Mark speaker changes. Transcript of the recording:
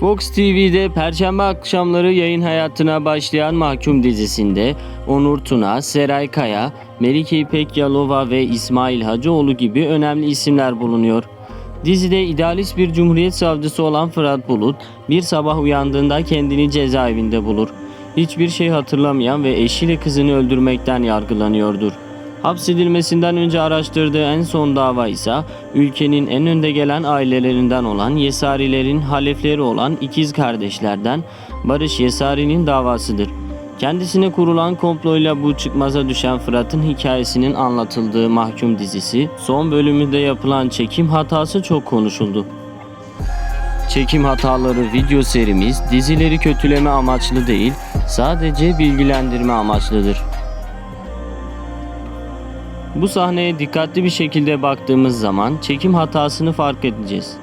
Speaker 1: Fox TV'de Perşembe akşamları yayın hayatına başlayan Mahkum dizisinde Onur Tuna, Seray Kaya, Melike İpek Yalova ve İsmail Hacıoğlu gibi önemli isimler bulunuyor. Dizide idealist bir cumhuriyet savcısı olan Fırat Bulut bir sabah uyandığında kendini cezaevinde bulur. Hiçbir şey hatırlamayan ve eşiyle kızını öldürmekten yargılanıyordur. Hapsedilmesinden önce araştırdığı en son dava ise ülkenin en önde gelen ailelerinden olan Yesarilerin halefleri olan ikiz kardeşlerden Barış Yesari'nin davasıdır. Kendisine kurulan komployla bu çıkmaza düşen Fırat'ın hikayesinin anlatıldığı Mahkum dizisi son bölümünde yapılan çekim hatası çok konuşuldu. Çekim hataları video serimiz dizileri kötüleme amaçlı değil, sadece bilgilendirme amaçlıdır. Bu sahneye dikkatli bir şekilde baktığımız zaman çekim hatasını fark edeceğiz.